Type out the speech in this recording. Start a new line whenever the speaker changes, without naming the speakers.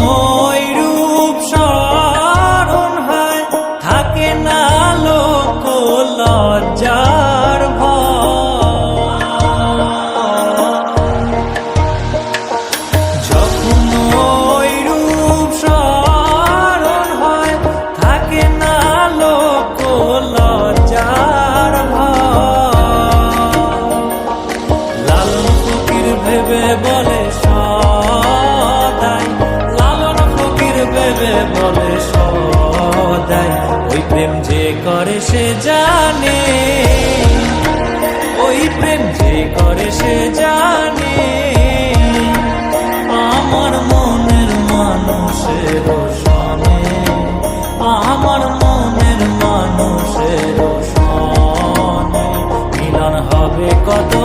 ওই রূপ স্মরণ হয়, থাকে না লোক লজ্জার যখন রূপ স্মরণ হয়, থাকে না লোক লজ্জার ভয়। লালন ফকির ভেবে ওই প্রেম যে করে সে জানে। ওই প্রেম যে করে সে জানে। আমার মনের মানুষের সনে। আমার মনের মানুষের সনে। মিলন হবে কত